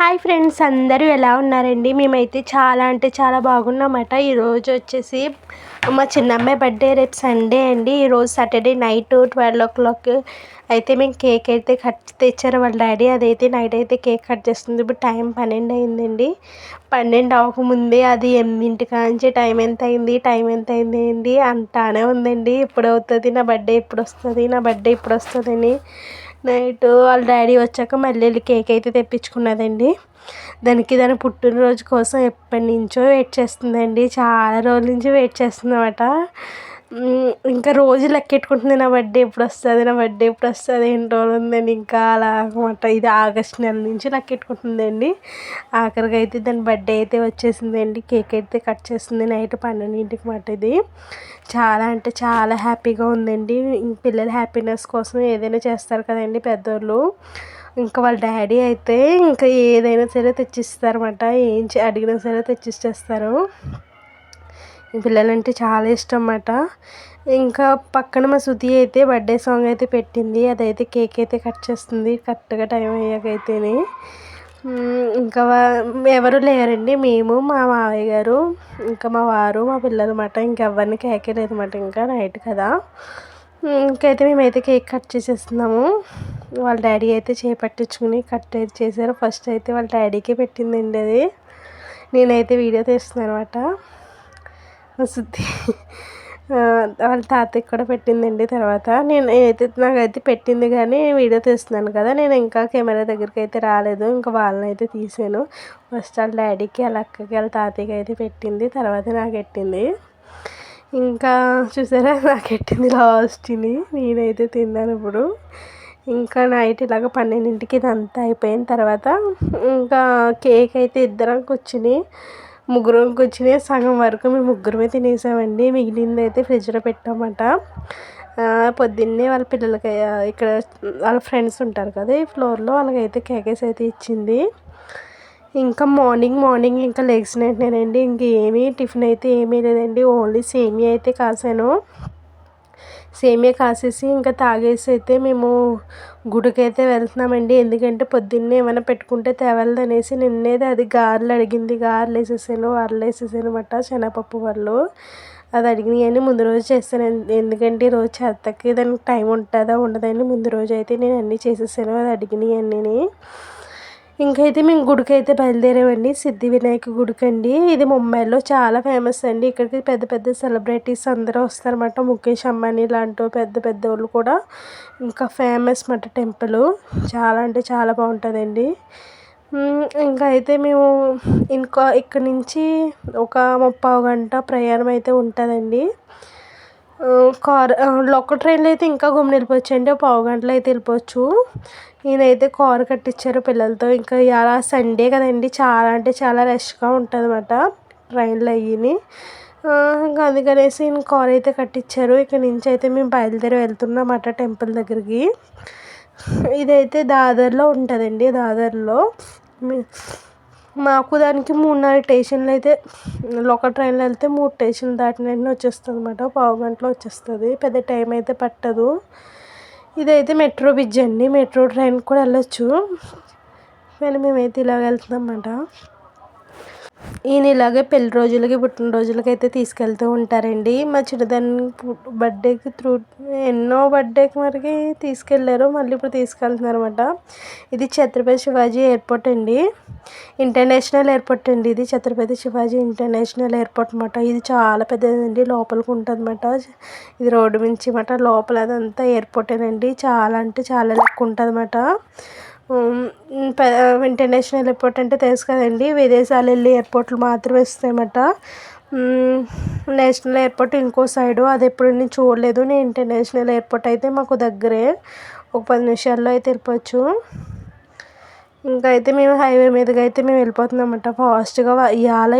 Hi friends అందరూ ఎలా ఉన్నారండి? మేమైతే చాలా అంటే చాలా బాగున్నామట. ఈరోజు వచ్చేసి మా చిన్నమ్మాయి బర్త్డే రేపు సండే అండి. ఈరోజు Saturday night twelve o'clock అయితే మేము కేక్ అయితే కట్ తెచ్చారు వాళ్ళ డాడీ అదైతే నైట్ అయితే కేక్ కట్ చేస్తుంది. ఇప్పుడు టైం పన్నెండు అయిందండి. పన్నెండు అవ్వకముందే అది ఎనిమిదింటికా నుంచి టైం ఎంత అయింది? టైం ఎంత అయింది అండి అంటానే ఉందండి. ఎప్పుడు అవుతుంది నా బర్త్డే ఎప్పుడు వస్తుంది నా బర్త్డే ఎప్పుడు వస్తుందని. నైట్ వాళ్ళ డాడీ వచ్చాక మళ్ళీ వెళ్ళి కేక్ అయితే తెప్పించుకున్నదండి. దానికి దాని పుట్టినరోజు కోసం ఎప్పటి నుంచో వెయిట్ చేస్తుందండి. చాలా రోజుల నుంచి వెయిట్ చేస్తుందన్నమాట. ఇంకా రోజు లెక్కెట్టుకుంటుంది నా బర్త్డే ఎప్పుడు వస్తుంది నా బర్త్డే ఎప్పుడు వస్తుంది ఎన్ని రోజులు ఉందని ఇంకా అలా అనమాట ఇది ఆగస్ట్ నెల నుంచి లెక్కెట్టుకుంటుందండి. ఆఖరిగా అయితే దాని బర్త్డే అయితే వచ్చేసిందండి. కేక్ అయితే కట్ చేస్తుంది నైట్ పన్నెండింటికి మాట ఇది. చాలా అంటే చాలా హ్యాపీగా ఉందండి. పిల్లల హ్యాపీనెస్ కోసం ఏదైనా చేస్తారు కదండి పెద్దోళ్ళు. ఇంకా వాళ్ళ డాడీ అయితే ఇంకా ఏదైనా సరే తెచ్చిస్తారన్నమాట. ఏం అడిగినా సరే తెచ్చిచ్చేస్తారు. పిల్లలంటే చాలా ఇష్టం అన్నమాట ఇంకా పక్కన మా శృతి అయితే బర్త్డే సాంగ్ అయితే పెట్టింది. అదైతే కేక్ అయితే కట్ చేస్తుంది. కరెక్ట్గా టైం అయ్యాకైతేనే. ఇంకా ఎవరు లేరండి? మేము మా మావయ్య గారు ఇంకా మా వారు మా పిల్లలు అన్నమాట. ఇంకెవరిని కేకే లేదన్నమాట. ఇంకా నైట్ కదా. ఇంకైతే మేమైతే కేక్ కట్ చేసేస్తున్నాము. వాళ్ళ డాడీ అయితే చేపట్టించుకుని కట్ అయితే చేశారు. ఫస్ట్ అయితే వాళ్ళ డాడీకే పెట్టిందండి అది. నేనైతే వీడియో తీస్తున్నాను అనమాట వస్తుంది వాళ్ళ తాతయ్య కూడా పెట్టిందండి తర్వాత. నేను అయితే నాకైతే పెట్టింది కానీ వీడియో తీస్తున్నాను కదా నేను ఇంకా కెమెరా దగ్గరికి అయితే రాలేదు. ఇంకా వాళ్ళని అయితే తీసాను. ఫస్ట్ వాళ్ళ డాడీకి వాళ్ళ అక్కకి వాళ్ళ తాతయ్యకి అయితే పెట్టింది. తర్వాత నాకు పెట్టింది. ఇంకా చూసారా నాకు పెట్టింది లాస్ట్ని. నేనైతే తిన్నాను ఇప్పుడు. ఇంకా నైట్ ఇలాగ పన్నెండింటికి ఇదంతా అయిపోయిన తర్వాత ఇంకా కేక్ అయితే ఇద్దరం కూర్చుని ముగ్గురం కూర్చుని సగం వరకు మేము ముగ్గురమే తినేసామండి. మిగిలింది అయితే ఫ్రిడ్జ్లో పెట్టామట. పొద్దున్నే వాళ్ళ పిల్లలకి ఇక్కడ వాళ్ళ ఫ్రెండ్స్ ఉంటారు కదా ఈ ఫ్లోర్లో వాళ్ళకైతే కేకేస్ అయితే ఇచ్చింది. ఇంకా మార్నింగ్ మార్నింగ్ ఇంకా లెగ్స్ నేనండి ఇంకేమీ టిఫిన్ అయితే ఏమీ లేదండి ఓన్లీ సేమియా అయితే కాసాను. సేమియా కాసేసి ఇంకా తాగేసి అయితే మేము గుడికైతే వెళ్తున్నామండి. ఎందుకంటే పొద్దున్నే ఏమైనా పెట్టుకుంటే తేవలదు అనేసి నిన్నేది అది గారెలు అడిగింది. గారెలు వేసేసాను వరలు వేసేసాను అనమాట శనగపప్పు వాళ్ళు అది అడిగినాయని ముందు రోజు చేస్తాను. ఎందుకంటే ఈరోజు చేతకి దానికి టైం ఉంటుందా ఉండదని ముందు రోజు అయితే నేను అన్నీ చేసేసాను. అది అడిగినవి అన్నీ ఇంకైతే మేము గుడికి అయితే బయలుదేరామండి. సిద్ధి వినాయక గుడికి అండి ఇది ముంబైలో చాలా ఫేమస్ అండి. ఇక్కడికి పెద్ద పెద్ద సెలబ్రిటీస్ అందరూ వస్తారన్నమాట. ముఖేష్ అంబానీ లాంటి పెద్ద పెద్ద వాళ్ళు కూడా. ఇంకా ఫేమస్ మాట టెంపుల్. చాలా అంటే చాలా బాగుంటుందండి. ఇంకా అయితే మేము ఇంకా ఇక్కడ నుంచి ఒక ముప్పావు గంట ప్రయాణం అయితే ఉంటుందండి. కార్ లోకల్ ట్రైన్లో అయితే ఇంకా గుమ్మిని వెళ్ళిపోవచ్చు అండి. పావు గంటలో అయితే వెళ్ళిపోవచ్చు. ఈయనైతే కారు కట్టించారు పిల్లలతో. ఇంకా ఇలా సండే కదండి. చాలా అంటే చాలా రష్గా ఉంటుంది అనమాట ట్రైన్లు అయ్యి ఇంకా అందుకనేసి ఈయన కార్ అయితే కట్టించారు ఇక్కడ నుంచి అయితే మేము బయలుదేరి వెళ్తున్నామాట టెంపుల్ దగ్గరికి. ఇదైతే దాదర్లో ఉంటుందండి దాదర్లో. మాకు దానికి మూడు నాలుగు స్టేషన్లు అయితే లోకల్ ట్రైన్లో వెళ్తే మూడు స్టేషన్లు దాటిన వెంటనే వచ్చేస్తుంది అనమాట పావు గంటలో వచ్చేస్తుంది. పెద్ద టైం అయితే పట్టదు. ఇదైతే మెట్రో బ్రిడ్జ్ అండి. మెట్రో ట్రైన్ కూడా వెళ్ళొచ్చు. కానీ మేమైతే ఇలాగ వెళ్తున్నాం అన్నమాట ఈయన ఇలాగే పెళ్ళి రోజులకి పుట్టినరోజులకి అయితే తీసుకెళ్తూ ఉంటారండి. మా చిన్నదాన్ని బర్త్డేకి త్రూ ఎన్నో బర్త్డేకి మరికి తీసుకెళ్ళారు మళ్ళీ ఇప్పుడు తీసుకెళ్తున్నారు అనమాట ఇది ఛత్రపతి శివాజీ ఎయిర్పోర్ట్ అండి. ఇంటర్నేషనల్ ఎయిర్పోర్ట్ అండి ఇది. ఛత్రపతి శివాజీ ఇంటర్నేషనల్ ఎయిర్పోర్ట్ అనమాట ఇది చాలా పెద్దదండి. లోపలికి ఉంటుంది అనమాట ఇది రోడ్డు మించి అనమాట లోపల అదంతా ఎయిర్పోర్టేనండి. చాలా అంటే చాలా లెక్క ఉంటుంది అనమాట ఇంటర్నేషనల్ ఎయిర్పోర్ట్ అంటే తెలుసు కదండి. విదేశాలు వెళ్ళే ఎయిర్పోర్ట్లు మాత్రమే ఇస్తాయన్నమాట నేషనల్ ఎయిర్పోర్ట్ ఇంకో సైడు అది ఎప్పుడు నేను చూడలేదు. నేను ఇంటర్నేషనల్ ఎయిర్పోర్ట్ అయితే మాకు దగ్గరే. ఒక పది నిమిషాల్లో అయితే వెళ్ళిపోవచ్చు. ఇంకా అయితే మేము హైవే మీదుగా అయితే మేము వెళ్ళిపోతున్నాం ఫాస్ట్గా ఇవాళ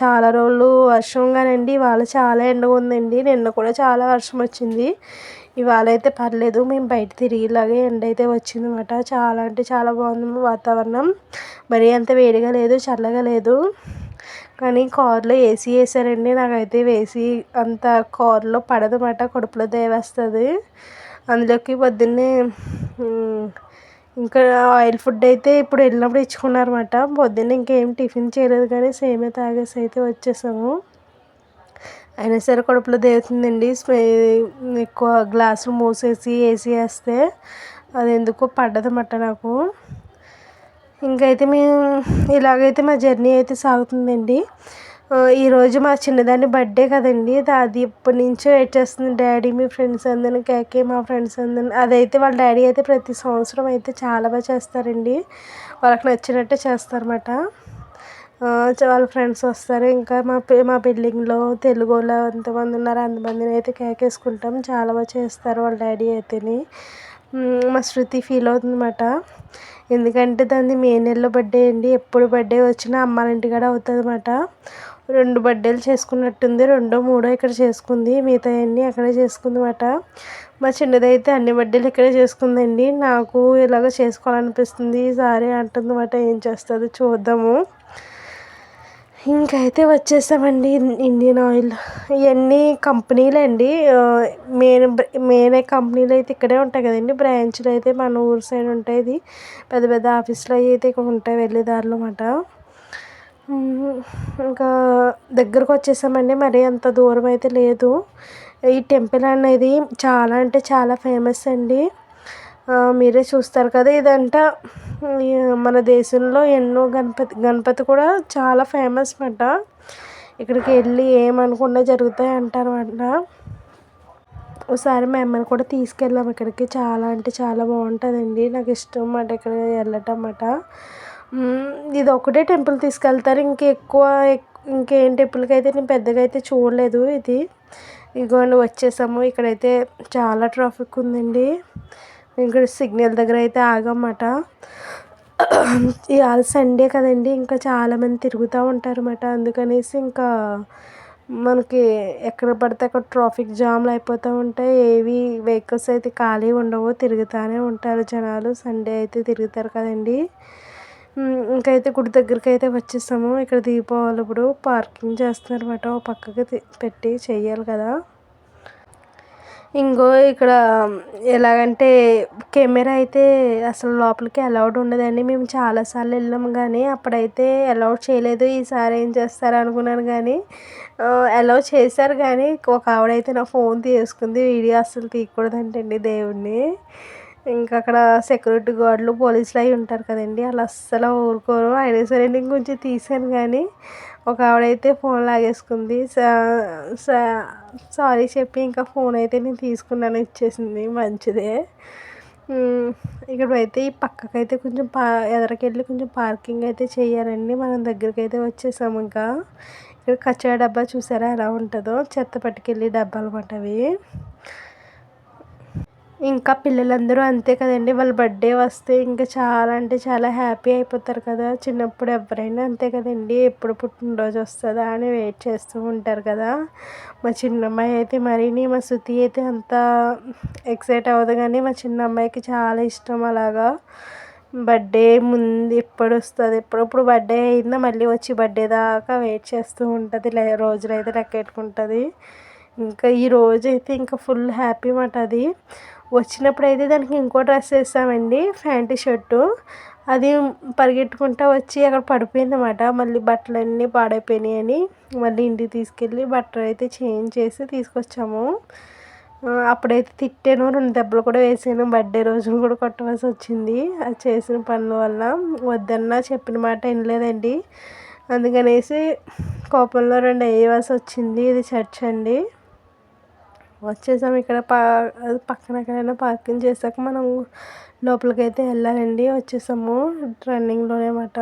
చాలా రోజులు వర్షంగానండి ఇవాళ చాలా ఎండగా ఉందండి. నిన్న కూడా చాలా వర్షం వచ్చింది. ఇవాళ అయితే పర్లేదు మేము బయట తిరిగేలాగే ఎండ అయితే వచ్చిందన్నమాట చాలా అంటే చాలా బాగుంది వాతావరణం. మరీ అంత వేడిగా లేదు చల్లగా లేదు. కానీ కార్లో ఏసీ వేసారండి. నాకైతే ఏసీ అంత కార్లో పడదన్నమాట కడుపులో దేవేస్తుంది అందులోకి పొద్దున్నే ఇంకా ఆయిల్ ఫుడ్ అయితే ఇప్పుడు వెళ్ళినప్పుడు ఇచ్చుకున్నారన్నమాట పొద్దున్న ఇంకేం టిఫిన్ చేయలేదు కానీ సేమే తాగేసి అయితే వచ్చేసాము. అయినా సరే కడుపులో దేవుతుందండి ఎక్కువ గ్లాసులు మూసేసి ఏసీ వేస్తే అది ఎందుకో పడ్డదన్నమాట నాకు. ఇంకైతే మేము ఇలాగైతే మా జర్నీ అయితే సాగుతుందండి. ఈరోజు మా చిన్నదాన్ని బర్త్డే కదండి. అది ఇప్పటి నుంచో వెయిట్ చేస్తుంది. డాడీ మీ ఫ్రెండ్స్ అందరిని కేకే మా ఫ్రెండ్స్ అందరిని. అదైతే వాళ్ళ డాడీ అయితే ప్రతి సంవత్సరం అయితే చాలా బాగా చేస్తారండి. వాళ్ళకి నచ్చినట్టే చేస్తారన్నమాట. వాళ్ళ ఫ్రెండ్స్ వస్తారు. ఇంకా మా మా బిల్డింగ్లో తెలుగు వాళ్ళు ఎంతమంది ఉన్నారు అంతమందిని అయితే కేక్ వేసుకుంటాం చాలా బాగా చేస్తారు వాళ్ళ డాడీ అయితేని. మా శృతి ఫీల్ అవుతుందన్నమాట. ఎందుకంటే దాన్ని మే నెలలో బర్త్డే అండి. ఎప్పుడు బర్త్డే వచ్చినా అమ్మ వాళ్ళ ఇంటికాడ అవుతుంది అనమాట రెండు బర్త్డేలు చేసుకున్నట్టుంది. రెండో మూడో ఇక్కడ చేసుకుంది. మిగతావన్నీ అక్కడే చేసుకుంది అన్నమాట మా చిన్నదైతే అన్ని బర్త్డేలు ఇక్కడే చేసుకుందండి. నాకు ఇలాగ చేసుకోవాలనిపిస్తుంది. ఈసారి అంటుంది అన్నమాట ఏం చేస్తుందో చూద్దాము. ఇంకైతే వచ్చేసామండి ఇండియన్ ఆయిల్. ఇవన్నీ కంపెనీలు అండి మెయిన్ మెయిన్ కంపెనీలు అయితే ఇక్కడే ఉంటాయి కదండి. బ్రాంచ్లు అయితే మన ఊరు సైడ్ ఉంటాయి ఇది. పెద్ద పెద్ద ఆఫీసులు అయితే ఇక్కడ ఉంటాయి వెళ్ళే దారిలో అన్నమాట. ఇంకా దగ్గరకు వచ్చేసామండి. మరీ అంత దూరం అయితే లేదు. ఈ టెంపుల్ అనేది చాలా అంటే చాలా ఫేమస్ అండి. మీరే చూస్తారు కదా ఇదంట. మన దేశంలో ఎన్నో గణపతి గణపతి కూడా చాలా ఫేమస్ అంట ఇక్కడికి వెళ్ళి ఏమనుకుండా జరుగుతాయి అంటారు అన్నమాట ఒకసారి మేమని కూడా తీసుకెళ్ళాము ఇక్కడికి. చాలా అంటే చాలా బాగుంటుందండి. నాకు ఇష్టం అన్నమాట ఇక్కడ వెళ్ళటం అన్నమాట ఇది ఒకటే టెంపుల్ తీసుకెళ్తారు. ఇంకెక్కువ ఇంకేం టెంపుల్కి అయితే నేను పెద్దగా అయితే చూడలేదు ఇది. ఇదిగోండి వచ్చేసాము. ఇక్కడైతే చాలా ట్రాఫిక్ ఉందండి. ఇక్కడ సిగ్నల్ దగ్గర అయితే ఆగమాట. ఇవాళ సండే కదండి ఇంకా చాలామంది తిరుగుతూ ఉంటారు అన్నమాట అందుకనేసి ఇంకా మనకి ఎక్కడ పడితే అక్కడ ట్రాఫిక్ జామ్లు అయిపోతూ ఉంటాయి. ఏవి వెహికల్స్ అయితే ఖాళీ ఉండవు తిరుగుతూనే ఉంటారు జనాలు. సండే అయితే తిరుగుతారు కదండి. ఇంకైతే గుడి దగ్గరికి అయితే వచ్చేసాము. ఇక్కడ దీపావళి ఇప్పుడు పార్కింగ్ చేస్తున్నారు అన్నమాట ఓ పక్కకి పెట్టి చెయ్యాలి కదా. ఇంకో ఇక్కడ ఎలాగంటే కెమెరా అయితే అసలు లోపలికి అలౌడ్ ఉండదండి. మేము చాలాసార్లు వెళ్ళాము కానీ అప్పుడైతే అలౌడ్ చేయలేదు. ఈసారి ఏం చేస్తారు అనుకున్నాను కానీ అలౌ చేశారు కానీ ఒక ఆవిడైతే నా ఫోన్ తీసుకుంది. వీడియో అస్సలు తీయకూడదంటండి దేవుడిని ఇంకా అక్కడ సెక్యూరిటీ గార్డులు పోలీసులు అయి ఉంటారు కదండి. వాళ్ళు అస్సలు ఊరుకోరు. అయినా సరే నేను కొంచెం తీశాను కానీ ఒక ఆవిడైతే ఫోన్ లాగేసుకుంది. సారీ చెప్పి ఇంకా ఫోన్ అయితే నేను తీసుకున్నాను ఇచ్చేసింది మంచిదే. ఇక్కడ అయితే ఈ పక్కకైతే కొంచెం పా ఎదరికెళ్ళి కొంచెం పార్కింగ్ అయితే చేయాలండి. మనం దగ్గరికి అయితే వచ్చేసాము ఇంకా. ఇక్కడ కచ్చా డబ్బా చూసారా ఎలా ఉంటుందో? చెత్త పట్టుకెళ్ళి డబ్బాలు అన్నమాట అవి ఇంకా పిల్లలందరూ అంతే కదండి. వాళ్ళ బర్త్డే వస్తే ఇంకా చాలా అంటే చాలా హ్యాపీ అయిపోతారు కదా. చిన్నప్పుడు ఎవరైనా అంతే కదండి. ఎప్పుడు పుట్టినరోజు వస్తుందా అని వెయిట్ చేస్తూ ఉంటారు కదా. మా చిన్నమ్మాయి అయితే మరీని మా శృతి అయితే అంత ఎక్సైట్ అవ్వదు కానీ మా చిన్న అమ్మాయికి చాలా ఇష్టం అలాగా. బర్త్డే ముందు ఎప్పుడు వస్తుంది ఎప్పుడప్పుడు బర్త్డే అయిందో మళ్ళీ వచ్చి బర్త్డే దాకా వెయిట్ చేస్తూ ఉంటుంది. లే రోజులైతే లెక్కెట్టుకుంటుంది ఇంకా ఈ రోజు అయితే ఇంకా ఫుల్ హ్యాపీ మాట అది. వచ్చినప్పుడు అయితే దానికి ఇంకో డ్రెస్ వేసామండి ప్యాంటు షర్టు. అది పరిగెట్టుకుంటా వచ్చి అక్కడ పడిపోయిందన్నమాట. మళ్ళీ బట్టలన్నీ పాడైపోయినాయి అని మళ్ళీ ఇంటికి తీసుకెళ్ళి బట్టలు అయితే చేంజ్ చేసి తీసుకొచ్చాము. అప్పుడైతే తిట్టాను రెండు దెబ్బలు కూడా వేసాను. బర్త్డే రోజున కూడా కొట్టవలసి వచ్చింది. అది చేసిన పనుల వల్ల వద్దన్నా చెప్పిన మాట వినలేదండి. అందుకనేసి కోపంలో రెండు వేయవలసి వచ్చింది. ఇది చర్చ్ అండి వచ్చేసాం ఇక్కడ పా పక్కన ఎక్కడైనా పార్కింగ్ చేసాక మనం లోపలికి అయితే వెళ్ళాలండి. వచ్చేసాము రన్నింగ్లోనే మాట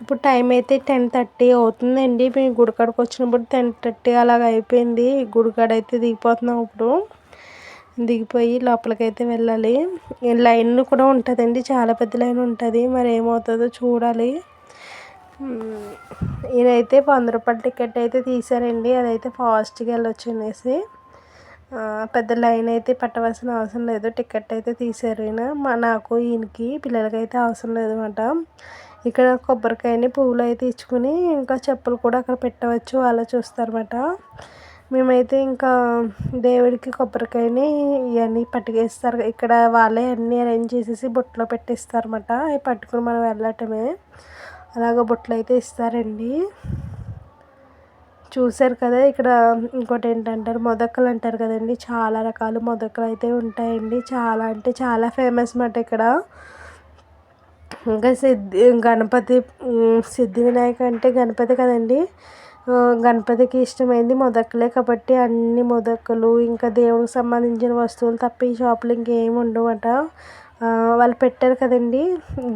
ఇప్పుడు టైం అయితే టెన్ థర్టీ అవుతుందండి. మేము గుడికాడకు వచ్చినప్పుడు టెన్ థర్టీ అలాగ అయిపోయింది. గుడికాడ అయితే దిగిపోతున్నాం ఇప్పుడు. దిగిపోయి లోపలికైతే వెళ్ళాలి. లైన్ కూడా ఉంటుందండి. చాలా పెద్ద లైన్ ఉంటుంది. మరి ఏమవుతుందో చూడాలి. ఇదైతే వంద రూపాయల టికెట్ అయితే తీసారండి అదైతే ఫాస్ట్గా వెళ్ళొచ్చు అనేసి పెద్ద లైన్ అయితే పట్టవలసిన అవసరం లేదు. టికెట్ అయితే తీసారు ఈయన. మా నాకు ఈయనకి పిల్లలకి అయితే అవసరం లేదన్నమాట ఇక్కడ కొబ్బరికాయని పువ్వులు అయితే ఇచ్చుకుని ఇంకా చెప్పులు కూడా అక్కడ పెట్టవచ్చు. అలా చూస్తారన్నమాట మేమైతే ఇంకా దేవుడికి కొబ్బరికాయని ఇవన్నీ పట్టుకేస్తారు. ఇక్కడ వాళ్ళే అన్నీ అరేంజ్ చేసేసి బుట్టలో పెట్టిస్తారన్నమాట అవి పట్టుకుని మనం వెళ్ళటమే. అలాగ బుట్టలు అయితే ఇస్తారండి. చూశారు కదా ఇక్కడ ఇంకోటి ఏంటంటారు మొదక్కలు అంటారు కదండి. చాలా రకాల మొదకలు అయితే ఉంటాయండి. చాలా అంటే చాలా ఫేమస్ అన్నమాట ఇక్కడ. ఇంకా సిద్ధి గణపతి సిద్ధి వినాయక అంటే గణపతి కదండి. గణపతికి ఇష్టమైంది మొదక్కలే కాబట్టి అన్ని మొదక్కలు ఇంకా దేవుడికి సంబంధించిన వస్తువులు తప్ప ఈ షాప్లో ఇంకేమి ఉండవట. వాళ్ళు పెట్టారు కదండి.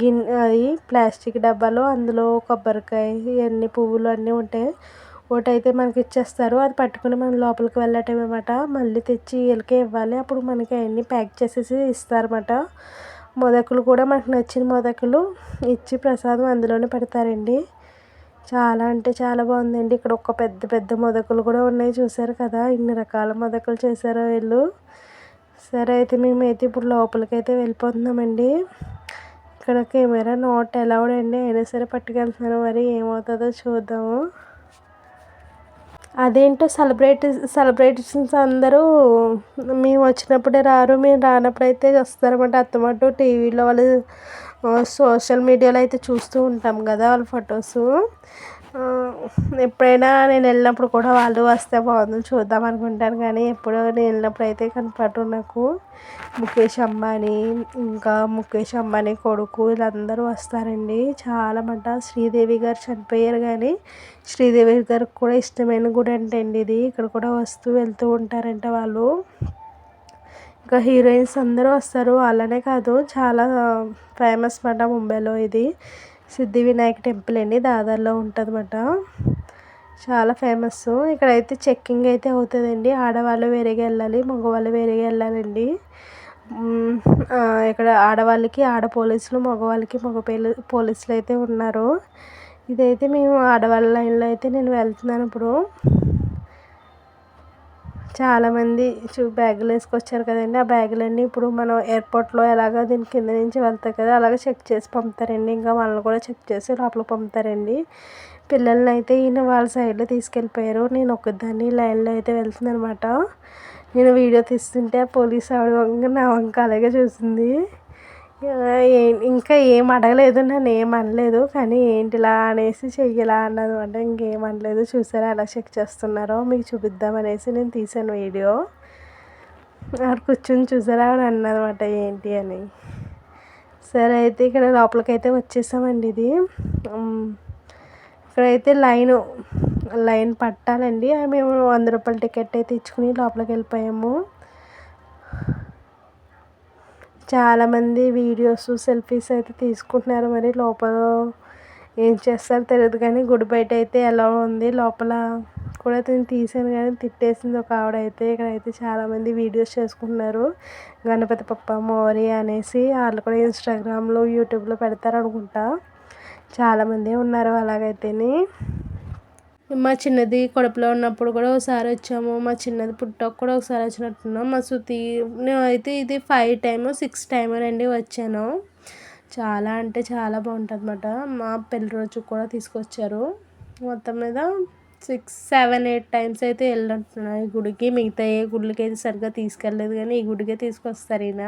గిన్నె అది ప్లాస్టిక్ డబ్బాలో అందులో కొబ్బరికాయ ఇవన్నీ పువ్వులు అన్నీ ఉంటాయి ఒకటైతే మనకి ఇచ్చేస్తారు. అది పట్టుకుని మనం లోపలికి వెళ్ళటం అనమాట మళ్ళీ తెచ్చి వీళ్ళకే ఇవ్వాలి. అప్పుడు మనకి అవన్నీ ప్యాక్ చేసేసి ఇస్తారన్నమాట. మొదకులు కూడా మనకు నచ్చిన మొదకులు ఇచ్చి ప్రసాదం అందులోనే పెడతారండి. చాలా అంటే చాలా బాగుందండి. ఇక్కడ ఒక పెద్ద పెద్ద మొదకులు కూడా ఉన్నాయి. చూసారు కదా? ఇన్ని రకాల మొదకులు చేశారో వీళ్ళు. సరే అయితే మేమైతే ఇప్పుడు లోపలికి అయితే వెళ్ళిపోతున్నామండి. ఇక్కడ కెమెరా నోట్ అలౌడ్ అండి. అయినా సరే పట్టుకెళ్తున్నాను మరి ఏమవుతుందో చూద్దాము. అదేంటో సెలబ్రేట్ సెలబ్రేషన్స్ అందరూ మేము వచ్చినప్పుడే రారు మేము రానప్పుడు అయితే వస్తారన్నమాట. అత్తమాట టీవీలో వాళ్ళు సోషల్ మీడియాలో అయితే చూస్తూ ఉంటాం కదా వాళ్ళ ఫొటోస్ ఎప్పుడైనా నేను వెళ్ళినప్పుడు కూడా వాళ్ళు వస్తే బాగుంది. చూద్దాం అనుకుంటాను కానీ ఎప్పుడో నేను వెళ్ళినప్పుడు అయితే కనపడరు నాకు. ముఖేష్ అంబానీ ఇంకా ముఖేష్ అంబానీ కొడుకు వీళ్ళందరూ వస్తారండి. చాలా మాట శ్రీదేవి గారు చనిపోయారు కానీ శ్రీదేవి గారికి కూడా ఇష్టమైన గుడి అంటే అండి ఇది. ఇక్కడ కూడా వస్తూ వెళ్తూ ఉంటారంట వాళ్ళు. ఇంకా హీరోయిన్స్ అందరూ వస్తారు. వాళ్ళనే కాదు చాలా ఫేమస్ మాట ముంబైలో ఇది. సిద్ధి వినాయక టెంపుల్ అండి దాదాలో ఉంటుందన్నమాట. చాలా ఫేమస్. ఇక్కడైతే చెక్కింగ్ అయితే అవుతుందండి. ఆడవాళ్ళు వేరేగా వెళ్ళాలి మగవాళ్ళు వేరేగా వెళ్ళాలండి. ఇక్కడ ఆడవాళ్ళకి ఆడ పోలీసులు మగవాళ్ళకి మగ పోలీసులు అయితే ఉన్నారు. ఇదైతే మేము ఆడవాళ్ళ లైన్లో అయితే నేను వెళ్తున్నాను ఇప్పుడు. చాలామంది చూ బ్యాగులు వేసుకొచ్చారు కదండి. ఆ బ్యాగులన్నీ ఇప్పుడు మనం ఎయిర్పోర్ట్లో ఎలాగ దీని కింద నుంచి వెళ్తాయి కదా అలాగే చెక్ చేసి పంపుతారండి. ఇంకా వాళ్ళని కూడా చెక్ చేసి లోపల పంపుతారండి. పిల్లల్ని అయితే ఈయన వాళ్ళ సైడ్లో తీసుకెళ్ళిపోయారు. నేను ఒక్కదాన్ని లైన్లో అయితే వెళ్తుంది అనమాట నేను వీడియో తీస్తుంటే పోలీస్ ఆవిడ నా వంక అలాగే చూసింది. ఇంకా ఏం అడగలేదు నన్ను ఏం అనలేదు కానీ ఏంటిలా అనేసి చెయ్యలా అన్నది అంటే ఇంకేం అనలేదు. చూసారా ఎలా చెక్ చేస్తున్నారో? మీకు చూపిద్దామనేసి నేను తీసాను వీడియో. ఆవిడ కూర్చొని చూసారా? ఆవిడ అన్నదన్నమాట ఏంటి అని. సరే అయితే ఇక్కడ లోపలికైతే వచ్చేసామండి ఇది. ఇక్కడైతే లైన్ లైన్ పట్టాలండి. మేము వంద రూపాయల టికెట్ అయితే ఇచ్చుకుని లోపలికి వెళ్ళిపోయాము. చాలామంది వీడియోస్ సెల్ఫీస్ అయితే తీసుకుంటున్నారు. మరి లోపల ఏం చేస్తారో తెలియదు కానీ గుడి బయట అయితే ఎలా ఉంది? లోపల కూడా నేను తీసాను కానీ తిట్టేసింది ఒక ఆవిడ అయితే. ఇక్కడైతే చాలామంది వీడియోస్ చేసుకుంటున్నారు. గణపతి పప్ప మోరి అనేసి వాళ్ళు కూడా ఇన్స్టాగ్రామ్లో యూట్యూబ్లో పెడతారు అనుకుంటా చాలామంది ఉన్నారు అలాగైతేని. మా చిన్నది కడుపులో ఉన్నప్పుడు కూడా ఒకసారి వచ్చాము. మా చిన్నది పుట్టాక కూడా ఒకసారి వచ్చినట్టున్నాం. మా శృతి అయితే ఇది ఫైవ్ టైమ్ సిక్స్ టైమ్ అండి వచ్చాను. చాలా అంటే చాలా బాగుంటుంది అన్నమాట మా పెళ్ళి రోజు కూడా తీసుకొచ్చారు. మొత్తం మీద సిక్స్ సెవెన్ ఎయిట్ టైమ్స్ అయితే వెళ్ళినట్టున్నాను ఈ గుడికి మిగతా ఏ గుడికి అయితే సరిగ్గా తీసుకెళ్ళలేదు కానీ ఈ గుడికే తీసుకొస్తారు ఈయన.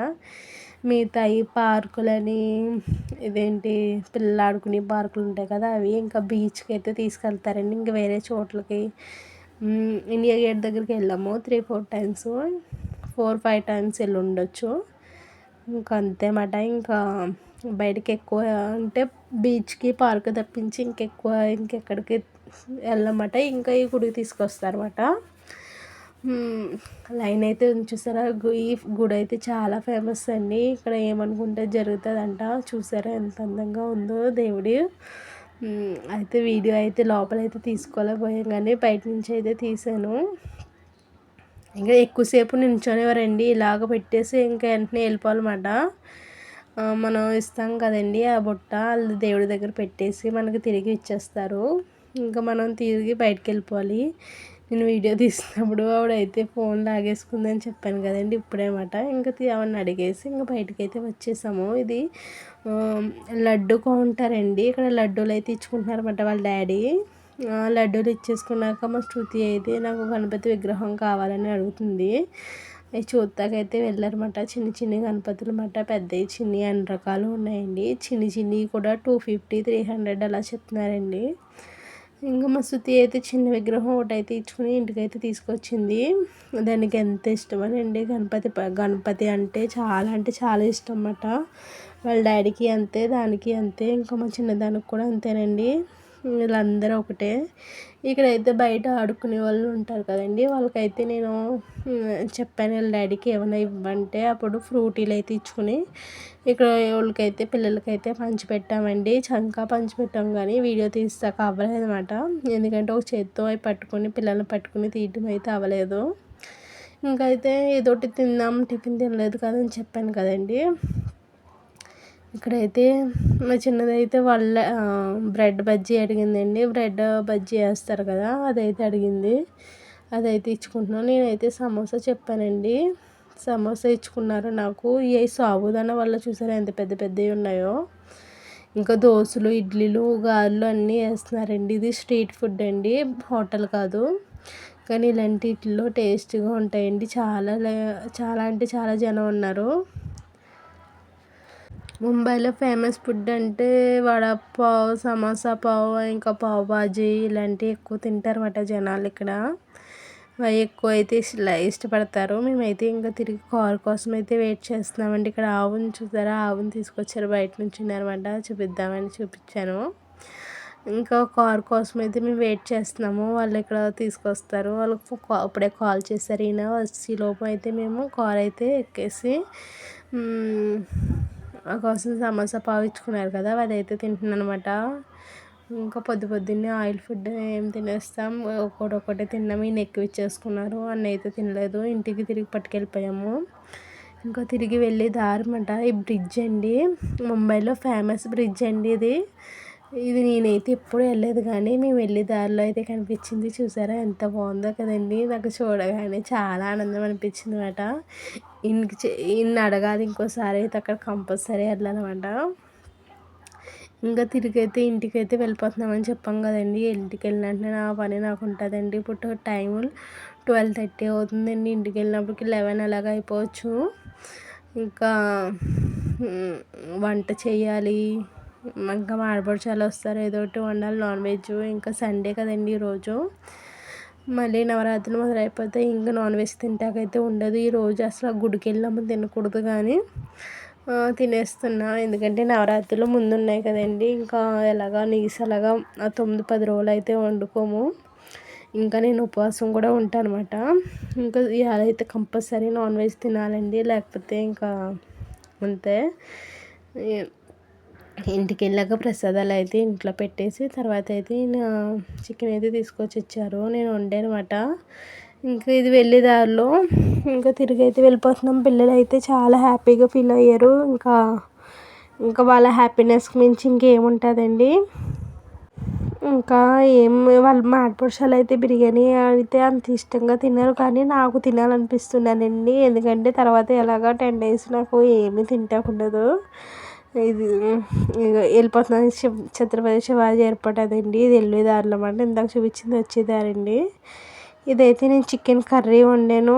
మిగతా ఈ పార్కులని ఇదేంటి పిల్లలు ఆడుకునే పార్కులు ఉంటాయి కదా అవి ఇంకా బీచ్కి అయితే తీసుకెళ్తారండి. ఇంకా వేరే చోట్లకి. ఇండియా గేట్ దగ్గరికి వెళ్ళాము. Three four times four five times వెళ్ళి ఉండొచ్చు. ఇంకా అంతేమాట ఇంకా బయటకి ఎక్కువ అంటే బీచ్కి పార్క్ తప్పించి ఇంకెక్కువ ఇంకెక్కడికి వెళ్ళమాట ఇంకా ఈ గుడికి తీసుకొస్తారన్నమాట. లైన్ అయితే చూసారా? ఈ గుడి అయితే చాలా ఫేమస్ అండి. ఇక్కడ ఏమనుకుంటే జరుగుతుందంట. చూసారా ఎంత అందంగా ఉందో దేవుడి. అయితే వీడియో అయితే లోపలైతే తీసుకోలేకపోయాం కానీ బయట నుంచి అయితే తీసాను. ఇంకా ఎక్కువసేపు నించోనివ్వరండి. ఇలాగ పెట్టేసి ఇంకా వెంటనే వెళ్ళిపోవాలన్నమాట. మనం ఇస్తాం కదండి ఆ బుట్ట. వాళ్ళు దేవుడి దగ్గర పెట్టేసి మనకి తిరిగి ఇచ్చేస్తారు. ఇంకా మనం తిరిగి బయటకు వెళ్ళిపోవాలి. నేను వీడియో తీసినప్పుడు ఆవిడైతే ఫోన్ లాగేసుకుందని చెప్పాను కదండి ఇప్పుడేమాట ఇంకా ఆవిడని అడిగేసి ఇంకా బయటకి అయితే వచ్చేసాము. ఇది లడ్డు కౌంటర్ అండి ఇక్కడ లడ్డూలు అయితే ఇచ్చుకుంటున్నారన్నమాట వాళ్ళ డాడీ. లడ్డూలు ఇచ్చేసుకున్నాక మా శృతి అయితే నాకు గణపతి విగ్రహం కావాలని అడుగుతుంది. అవి చూద్దాకైతే వెళ్ళారన్నమాట చిన్న చిన్న గణపతులు అన్నమాట. పెద్దవి చిన్ని అన్ని రకాలు ఉన్నాయండి. చిన్ని చిన్ని కూడా టూ ఫిఫ్టీ త్రీ హండ్రెడ్ అలా చెప్తున్నారండి. ఇంకా మా శృతి అయితే చిన్న విగ్రహం ఒకటి అయితే ఇచ్చుకుని ఇంటికైతే తీసుకొచ్చింది. దానికి ఎంత ఇష్టమనండి గణపతి గణపతి అంటే చాలా అంటే చాలా ఇష్టం అన్నమాట వాళ్ళ డాడీకి అంతే దానికి అంతే ఇంకా మా చిన్నదానికి కూడా అంతేనండి. వీళ్ళందరూ ఒకటే. ఇక్కడైతే బయట ఆడుకునే వాళ్ళు ఉంటారు కదండి. వాళ్ళకైతే నేను చెప్పాను వాళ్ళ డాడీకి ఏమైనా ఇవ్వంటే అప్పుడు ఫ్రూటీలు అయితే ఇచ్చుకుని ఇక్కడ వాళ్ళకైతే పిల్లలకైతే పంచిపెట్టామండి చంకా పంచిపెట్టాం కానీ వీడియో తీస్తాక అవ్వలేదు అనమాట ఎందుకంటే ఒక చేత్తో అవి పట్టుకుని పిల్లల్ని పట్టుకుని తీయటం అయితే అవ్వలేదు. ఇంకైతే ఏదోటి తిందాం టిఫిన్ తినలేదు కదని చెప్పాను కదండి. ఇక్కడైతే మా చిన్నదైతే వాళ్ళ బ్రెడ్ బజ్జీ అడిగిందండి. బ్రెడ్ బజ్జీ వేస్తారు కదా అదైతే అడిగింది. అదైతే ఇచ్చుకుంటున్నాను. నేనైతే సమోసా చెప్పానండి. సమోసా ఇచ్చుకున్నారు. నాకు ఏ సాబుదానా వల్ల చూసారా ఎంత పెద్ద పెద్దవి ఉన్నాయో? ఇంకా దోశలు ఇడ్లీలు గారెలు అన్నీ వేస్తున్నారండి. ఇది స్ట్రీట్ ఫుడ్ అండి. హోటల్ కాదు. కానీ ఇలాంటి ఇట్లో టేస్ట్గా ఉంటాయండి. చాలా చాలా అంటే చాలా జనం ఉన్నారు. ముంబైలో ఫేమస్ ఫుడ్ అంటే వడపావ్ సమోసా పావ్ ఇంకా పావ్ బాజీ ఇలాంటివి ఎక్కువ తింటారు అన్నమాట జనాలు ఇక్కడ. ఎక్కువ అయితే ఇష్టపడతారు. మేమైతే ఇంకా తిరిగి కార్ కోసం అయితే వెయిట్ చేస్తున్నామండి. ఇక్కడ ఆవుని చూసారా? ఆవుని తీసుకొచ్చారు బయట నుంచి అనమాట చూపిద్దామని చూపించాను. ఇంకా కార్ కోసం అయితే మేము వెయిట్ చేస్తున్నాము. వాళ్ళు ఇక్కడ తీసుకొస్తారు. వాళ్ళకి అప్పుడే కాల్ చేశారు ఈయన. వచ్చి లోపు అయితే మేము కార్ అయితే ఎక్కేసి కోసం సమోసా పావు ఇచ్చుకున్నారు కదా. అదైతే తింటున్నాను అనమాట ఇంకా పొద్దు పొద్దున్నే ఆయిల్ ఫుడ్ ఏం తినేస్తాం. ఒకటి తిన్నాము ఈయన ఎక్కువ ఇచ్చేసుకున్నారు. అన్న అయితే తినలేదు. ఇంటికి తిరిగి పట్టుకెళ్ళిపోయాము. ఇంకా తిరిగి వెళ్ళి దారమంట. ఈ బ్రిడ్జ్ అండి. ముంబైలో ఫేమస్ బ్రిడ్జ్ అండి ఇది. ఇది నేనైతే ఎప్పుడు వెళ్ళలేదు కానీ మేము వెళ్ళే దారిలో అయితే కనిపించింది. చూసారా? ఎంత బాగుందో కదండి. నాకు చూడగానే చాలా ఆనందం అనిపించింది అనమాట ఇంటికి ఇన్ని అడగాలి ఇంకోసారి అయితే అక్కడ కంపల్సరీ వెళ్ళాలన్నమాట. ఇంకా తిరిగైతే ఇంటికైతే వెళ్ళిపోతున్నామని చెప్పాం కదండి. ఇంటికి వెళ్ళినట్టు నా పని నాకు ఉంటుందండి. ఇప్పుడు టైం ట్వెల్వ్ థర్టీ అవుతుందండి. ఇంటికి వెళ్ళినప్పటికి లెవెన్ అలాగ అయిపోవచ్చు. ఇంకా వంట చేయాలి. ఇంకా చాలా వస్తారు. ఏదో ఒకటి వండాలి. Non veg. ఇంకా సండే కదండి ఈరోజు. మళ్ళీ నవరాత్రులు మొదలైపోతే ఇంకా నాన్ వెజ్ తింటాకైతే ఉండదు. ఈరోజు అసలు గుడికి వెళ్ళినప్పుడు తినకూడదు కానీ తినేస్తున్నా. ఎందుకంటే నవరాత్రులు ముందున్నాయి కదండి. ఇంకా ఎలాగా నీసలగా ఆ తొమ్మిది పది రోజులు అయితే వండుకోము. ఇంకా నేను ఉపవాసం కూడా ఉంటాను అనమాట ఇంకా ఇవాళ అయితే కంపల్సరీ నాన్ వెజ్ తినాలండి. లేకపోతే ఇంకా అంతే. ఇంటికి వెళ్ళాక ప్రసాదాలు అయితే ఇంట్లో పెట్టేసి తర్వాత అయితే చికెన్ అయితే తీసుకొచ్చి ఇచ్చారు. నేను వండానమాట ఇంకా ఇది వెళ్ళే దారిలో ఇంకా తిరిగి అయితే వెళ్ళిపోతున్నాం. పిల్లలు అయితే చాలా హ్యాపీగా ఫీల్ అయ్యారు. ఇంకా ఇంకా వాళ్ళ హ్యాపీనెస్కి మించి ఇంకేముంటుందండి? ఇంకా ఏం వాళ్ళ మాటపురుషాలు అయితే బిర్యానీ అయితే అంత ఇష్టంగా తిన్నారు. కానీ నాకు తినాలనిపిస్తున్నానండి. ఎందుకంటే తర్వాత ఎలాగ టెన్ డేస్ నాకు ఏమీ తింటాకుండదు ఇది వెళ్ళిపోతున్నాం. ఛత్రపతి శివాజీ ఎయిర్పోర్ట్ అదండి ఇది వెళ్ళే దారిలో అన్నమాట ఇందాక చూపించింది వచ్చేదారండి ఇదైతే నేను చికెన్ కర్రీ వండాను.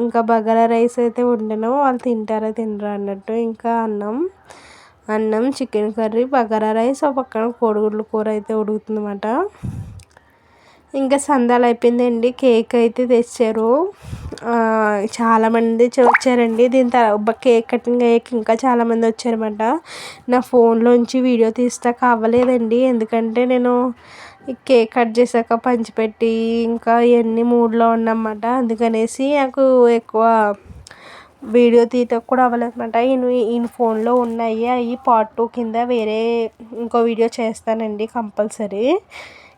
ఇంకా బగారా రైస్ అయితే వండాను. వాళ్ళు తింటారా తినరా అన్నట్టు ఇంకా అన్నం. అన్నం చికెన్ కర్రీ బగారా రైస్ ఒక పక్కన కోడిగుడ్ల కూర అయితే ఉడుకుతుందన్నమాట. ఇంకా సందాలు అయిపోయిందండి. కేక్ అయితే తెచ్చారు. చాలామంది వచ్చారండి. దీని తర్వాత కేక్ కటింగ్ అయ్యాక ఇంకా చాలామంది వచ్చారన్నమాట. నా ఫోన్లోంచి వీడియో తీస్తాక అవ్వలేదండి ఎందుకంటే నేను కేక్ కట్ చేశాక పంచిపెట్టి ఇంకా ఇవన్నీ మూడ్లో ఉన్నమాట అందుకనేసి నాకు ఎక్కువ వీడియో తీయటం కూడా అవ్వలేదన్నమాట. ఈయన ఈయన ఫోన్లో ఉన్నాయి. అవి పార్ట్ టూ కింద వేరే ఇంకో వీడియో చేస్తానండి కంపల్సరీ.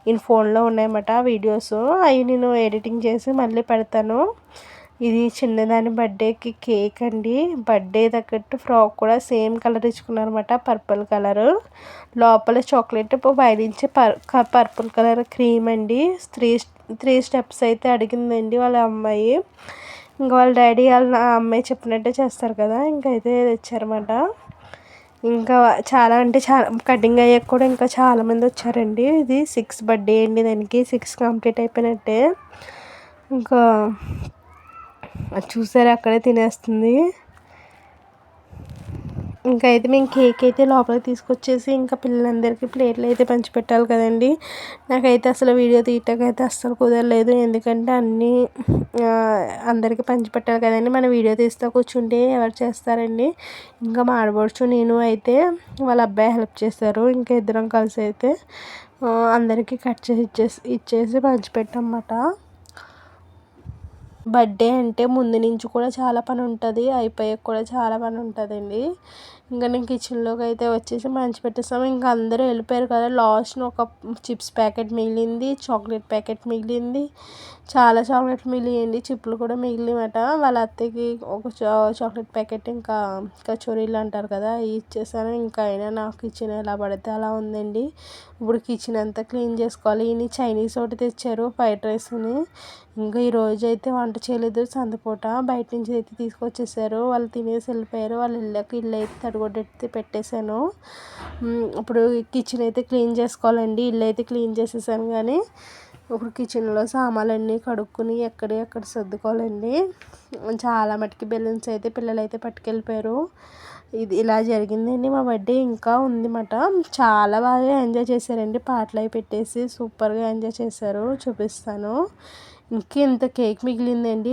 ఈయన ఫోన్లో ఉన్నాయన్నమాట వీడియోస్. అవి నేను ఎడిటింగ్ చేసి మళ్ళీ పెడతాను. ఇది చిన్నదాని బర్త్డేకి కేక్ అండి. బర్త్డే తగ్గట్టు ఫ్రాక్ కూడా సేమ్ కలర్ ఇచ్చుకున్నారన్నమాట పర్పుల్ కలర్. లోపల చాక్లెట్ పైనుంచి పర్పుల్ కలర్ క్రీమ్ అండి. త్రీ త్రీ స్టెప్స్ అయితే అడిగిందండి వాళ్ళ అమ్మాయి. ఇంకా వాళ్ళ డాడీ వాళ్ళ అమ్మాయి చెప్పినట్టే చేస్తారు కదా ఇంకైతే తెచ్చారన్నమాట. ఇంకా చాలా అంటే చాలా కటింగ్ అయ్యాక కూడా ఇంకా చాలామంది వచ్చారండి. ఇది సిక్స్ బర్త్డే అండి దానికి సిక్స్ కంప్లీట్ అయిపోయినట్టే. ఇంకా చూసారా? అక్కడే తినేస్తుంది. ఇంకా అయితే మేము కేక్ అయితే లోపలికి తీసుకొచ్చేసి ఇంకా పిల్లలందరికీ ప్లేట్లు అయితే పంచిపెట్టాలి కదండి. నాకైతే అసలు వీడియో తీయటాకైతే అస్సలు కుదరలేదు. ఎందుకంటే అన్నీ అందరికీ పంచిపెట్టాలి కదండి. మన వీడియో తీస్తా కూర్చుంటే ఎవరు చేస్తారండి? ఇంకా మాడబడుచు నేను అయితే వాళ్ళ అబ్బాయి హెల్ప్ చేశారు ఇంకా ఇద్దరం కలిసి అయితే అందరికీ కట్ చేసి ఇచ్చేసి ఇచ్చేసి పంచిపెట్టమాట బర్త్డే అంటే ముందు నుంచి కూడా చాలా పని ఉంటుంది అయిపోయాక కూడా చాలా పని ఉంటుందండి. ఇంకా నేను కిచెన్లోకి అయితే వచ్చేసి మంచి పెట్టేస్తాము ఇంకా అందరూ వెళ్ళిపోయారు కదా లాస్ట్న ఒక చిప్స్ ప్యాకెట్ మిగిలింది చాక్లెట్ ప్యాకెట్ మిగిలింది చాలా చాక్లెట్ మిగిలియండి చిప్పులు కూడా మిగిలినమాట. వాళ్ళ అత్తకి ఒక చాక్లెట్ ప్యాకెట్ ఇంకా కచోరీలు అంటారు కదా ఇచ్చేసాను. ఇంకా అయినా నా కిచెన్ ఎలా పడితే అలా ఉందండి. ఇప్పుడు కిచెన్ అంతా క్లీన్ చేసుకోవాలి. ఈయన చైనీస్ ఒకటి తెచ్చారు ఫ్రైడ్ రైస్ని ఇంకా ఈరోజు అయితే వంట చేయలేదు సంతపూట బయట నుంచి అయితే తీసుకొచ్చేసారు. వాళ్ళు తినేసి వెళ్ళిపోయారు. వాళ్ళు ఇళ్ళకి ఇల్లు అయితే తడగొట్టి పెట్టేశాను. ఇప్పుడు కిచెన్ అయితే క్లీన్ చేసుకోవాలండి. ఇల్లు అయితే క్లీన్ చేసేసాను కానీ ఇప్పుడు కిచెన్లో సామాన్లన్నీ కడుక్కుని ఎక్కడే ఎక్కడ సర్దుకోవాలండి. చాలా మటుకి బెలూన్స్ అయితే పిల్లలు అయితే పట్టుకెళ్ళిపోయారు. ఇది ఇలా జరిగిందండి. మా బర్త్డే ఇంకా ఉందిమాట చాలా బాగా ఎంజాయ్ చేశారండి. పాటలు అవి పెట్టేసి సూపర్గా ఎంజాయ్ చేశారు. చూపిస్తాను. ఇంత కేక్ మిగిలిందండి.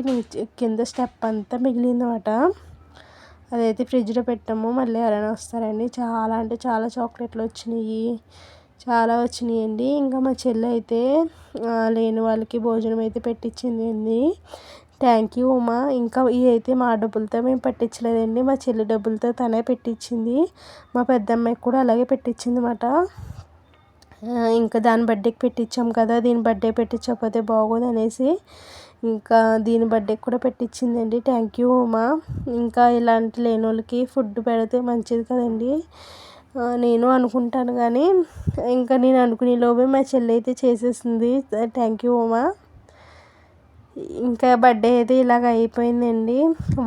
కింద స్టెప్ అంతా మిగిలిందన్నమాట. అదైతే ఫ్రిడ్జ్లో పెట్టాము. మళ్ళీ ఎవరైనా వస్తారండి. చాలా అంటే చాలా చాక్లెట్లు వచ్చినాయి. చాలా వచ్చినాయండి. ఇంకా మా చెల్లి అయితే లేని వాళ్ళకి భోజనం అయితే పెట్టించింది అండి. Thank you Uma. ఇంకా ఇవి అయితే మా డబ్బులతో మేము పెట్టించలేదండి. మా చెల్లి డబ్బులతో తనే పెట్టించింది మా పెద్దమ్మాయికి కూడా అలాగే పెట్టించింది అనమాట ఇంకా దాని బర్త్డేకి పెట్టించాం కదా. దీని బర్త్డే పెట్టించకపోతే బాగోదు అనేసి ఇంకా దీని బర్త్డే కూడా పెట్టించిందండి థ్యాంక్ యూ ఉమా. ఇంకా ఇలాంటి లేని వాళ్ళకి ఫుడ్ పెడితే మంచిది కదండి. నేను అనుకుంటాను కానీ ఇంకా నేను అనుకునే లోపే మా చెల్లి అయితే చేసేసింది. Thank you Uma. ఇంకా బర్త్డే అయితే ఇలాగ అయిపోయిందండి.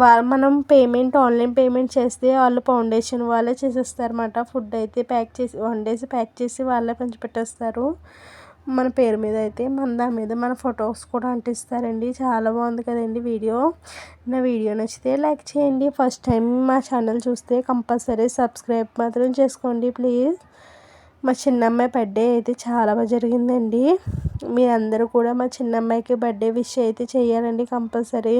వా మనం పేమెంట్ ఆన్లైన్ పేమెంట్ చేస్తే వాళ్ళు ఫౌండేషన్ వాళ్ళే చేసేస్తారన్నమాట. ఫుడ్ అయితే ప్యాక్ చేసి వండేసి ప్యాక్ చేసి వాళ్ళే పంచిపెట్టేస్తారు. మన పేరు మీద అయితే మన దాని మీద మన ఫొటోస్ కూడా అంటిస్తారండి. చాలా బాగుంది కదండి వీడియో. నా వీడియో నచ్చితే లైక్ చేయండి. ఫస్ట్ టైం మా ఛానల్ చూస్తే కంపల్సరీ సబ్స్క్రైబ్ మాత్రం చేసుకోండి ప్లీజ్. మా చిన్నమ్మాయి బర్త్డే అయితే చాలా బాగా జరిగిందండి. మీరందరూ కూడా మా చిన్నమ్మాయికి బర్త్డే విష్ అయితే చేయాలండి కంపల్సరీ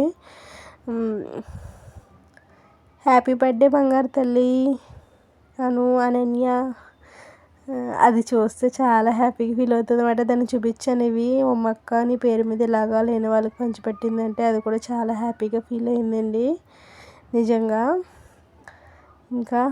హ్యాపీ బర్త్డే బంగారు తల్లి అను అనన్య. అది చూస్తే చాలా హ్యాపీగా ఫీల్ అవుతుంది అనమాట దాన్ని చూపించాను ఇవి నీ పేరు మీద ఇలాగా లేని వాళ్ళకి పంచిపెట్టిందంటే అది కూడా చాలా హ్యాపీగా ఫీల్ అయిందండి. నిజంగా. ఇంకా